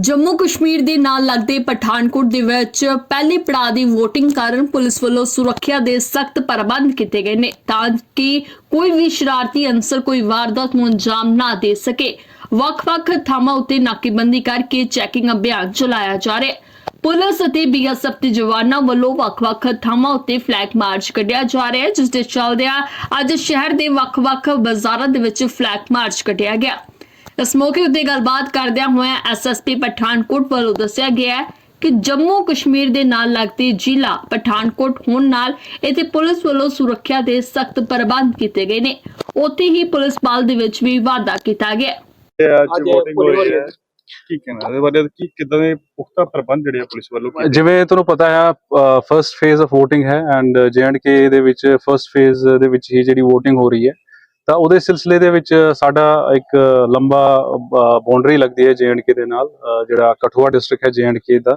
ਜੰਮੂ ਕਸ਼ਮੀਰ ਦੇ ਨਾਲ ਲੱਗਦੇ ਪਠਾਨਕੋਟ ਦੇ ਵਿੱਚ ਪਹਿਲੇ ਪੜਾਅ ਦੀ VOTING ਕਾਰਨ ਪੁਲਿਸ ਵੱਲੋਂ ਸੁਰੱਖਿਆ ਦੇ ਸਖਤ ਪ੍ਰਬੰਧ ਕੀਤੇ ਗਏ ਨੇ ਤਾਂ ਕਿ ਕੋਈ ਵੀ ਸ਼ਰਾਰਤੀ ਅੰਸਰ ਕੋਈ ਵਾਰਦਾਤ ਨੂੰ ਅੰਜਾਮ ਨਾ ਦੇ ਸਕੇ। ਵੱਖ-ਵੱਖ ਥਾਵਾਂ ਉੱਤੇ ਨਾਕੇਬੰਦੀ ਕਰਕੇ ਚੈਕਿੰਗ ਅਭਿਆਨ ਚਲਾਇਆ ਜਾ ਰਿਹਾ ਹੈ। ਪੁਲਿਸ ਅਤੇ ਬੀਐਸਐਫ ਦੇ ਜਵਾਨਾਂ ਵੱਲੋਂ ਵੱਖ-ਵੱਖ ਥਾਵਾਂ ਉੱਤੇ ਫਲੈਗ ਮਾਰਚ ਕੱਢਿਆ ਜਾ ਰਿਹਾ ਹੈ, ਜਿਸ ਦੇ ਚੱਲਦਿਆਂ ਅੱਜ ਸ਼ਹਿਰ ਦੇ ਵੱਖ-ਵੱਖ ਬਾਜ਼ਾਰਾਂ ਦੇ ਵਿੱਚ ਫਲੈਗ ਮਾਰਚ ਕੱਢਿਆ ਗਿਆ। ਇਸ ਮੌਕੇ ਉੱਤੇ ਗੱਲਬਾਤ ਕਰਦਿਆਂ ਹੋਇਆਂ ਐਸਐਸਪੀ ਪਠਾਨਕੋਟ ਵੱਲੋਂ ਦੱਸਿਆ ਗਿਆ ਹੈ ਕਿ ਜੰਮੂ ਕਸ਼ਮੀਰ ਦੇ ਨਾਲ ਲੱਗਦੇ ਜ਼ਿਲ੍ਹਾ ਪਠਾਨਕੋਟ ਹੋਣ ਨਾਲ ਇੱਥੇ ਪੁਲਿਸ ਵੱਲੋਂ ਸੁਰੱਖਿਆ ਦੇ ਸਖਤ ਪ੍ਰਬੰਧ ਕੀਤੇ ਗਏ ਨੇ। ਉੱਥੇ ਹੀ ਪੁਲਿਸ ਬਲ ਦੇ ਵਿੱਚ ਵੀ ਵਾਧਾ ਕੀਤਾ ਗਿਆ। ਹੈ। ਤੇ ਅੱਜ ਅੱਜ VOTING ਹੋ ਰਹੀ ਹੈ। ਪੁਲਿਸ ਕੀ ਕਹਿਣਾ? ਇਹਦੇ ਬਾਰੇ ਕੀ ਕਿਦਾਂ ਦੇ ਪੁਖਤਾ ਪ੍ਰਬੰਧ ਜਿਹੜੇ ਆ ਪੁਲਿਸ ਵੱਲੋਂ ਕੀਤੇ? ਜਿਵੇਂ ਤੁਹਾਨੂੰ ਪਤਾ ਹੈ ਫਰਸਟ ਫੇਜ਼ ਆਫ VOTING ਹੈ ਐਂਡ ਕੇ ਦੇ ਵਿੱਚ ਫਰਸਟ ਫੇਜ਼ ਦੇ ਵਿੱਚ ਹੀ ਜਿਹੜੀ VOTING ਹੋ ਰਹੀ ਹੈ। ਤਾਂ ਉਹਦੇ ਸਿਲਸਿਲੇ ਦੇ ਵਿੱਚ ਸਾਡਾ ਇੱਕ ਲੰਬਾ ਬਾਉਂਡਰੀ ਲੱਗਦੀ ਹੈ ਕੇ ਦੇ ਨਾਲ ਜਿਹੜਾ ਕਠੂਆ ਡਿਸਟ੍ਰਿਕਟ ਹੈ ਕੇ ਦਾ।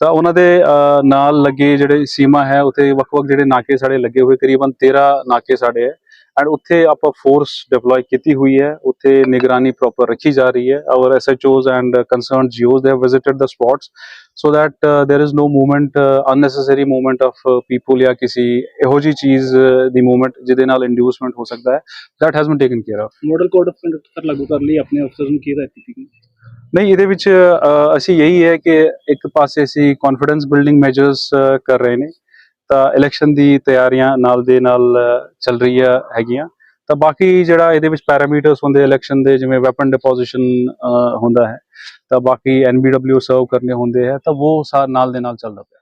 ਤਾਂ ਉਹਨਾਂ ਦੇ ਨਾਲ ਲੱਗੇ ਜਿਹੜੇ ਸੀਮਾ ਹੈ, ਉੱਥੇ ਵੱਖ-ਵੱਖ ਜਿਹੜੇ ਨਾਕੇ ਸਾਡੇ ਲੱਗੇ ਹੋਏ ਕਰੀਬਨ 13 ਨਾਕੇ ਸਾਡੇ ਹੈ। ਐਂਡ ਉੱਥੇ ਆਪਾਂ ਫੋਰਸ ਡਿਪਲੋਏ ਕੀਤੀ ਹੋਈ ਹੈ। ਉੱਥੇ ਨਿਗਰਾਨੀ ਪ੍ਰੋਪਰ ਰੱਖੀ ਜਾ ਰਹੀ ਹੈ। Our SHOs and concerned GOs they have visited the spots there is no movement uh, unnecessary movement of uh, people ਜਾਂ ਕਿਸੇ ਇਹੋ ਜੀ ਚੀਜ਼ ਦੀ ਮੂਵਮੈਂਟ ਜਿਹਦੇ ਨਾਲ ਇੰਡਿਊਸਮੈਂਟ ਹੋ ਸਕਦਾ ਹੈ that has been taken care of model code of conduct sir ਲਾਗੂ ਕਰ ਲਈ ਆਪਣੇ ਅਫਸਰਸ ਨੂੰ ਕੀ ਕੀਤੀ ਗਈ ਨਹੀਂ ਇਹਦੇ ਵਿੱਚ ਅਸੀਂ ਇਹੀ ਹੈ ਕਿ ਇੱਕ ਪਾਸੇ ਅਸੀਂ ਕੌਨਫੀਡੈਂਸ ਬਿਲਡਿੰਗ ਮੈਜਰਸ ਕਰ ਰਹੇ ਨੇ ਤਾਂ ਇਲੈਕਸ਼ਨ ਦੀ ਤਿਆਰੀਆਂ ਨਾਲ ਦੇ ਨਾਲ ਚੱਲ ਰਹੀ ਹੈਗੀਆਂ। ਤਾਂ ਬਾਕੀ ਜਿਹੜਾ ਇਹਦੇ ਵਿੱਚ ਪੈਰਾਮੀਟਰਸ ਹੁੰਦੇ ਇਲੈਕਸ਼ਨ ਦੇ, ਜਿਵੇਂ ਵੈਪਨ ਡਿਪੋਜੀਸ਼ਨ ਹੁੰਦਾ ਹੈ, ਤਾਂ ਬਾਕੀ ਐਨਬੀਡਬਲਯੂ ਸਰਵ ਕਰਨੇ ਹੁੰਦੇ ਹੈ, ਤਾਂ ਉਹ ਸਾ, ਨਾਲ ਦੇ ਨਾਲ ਚੱਲਦਾ ਪਿਆ।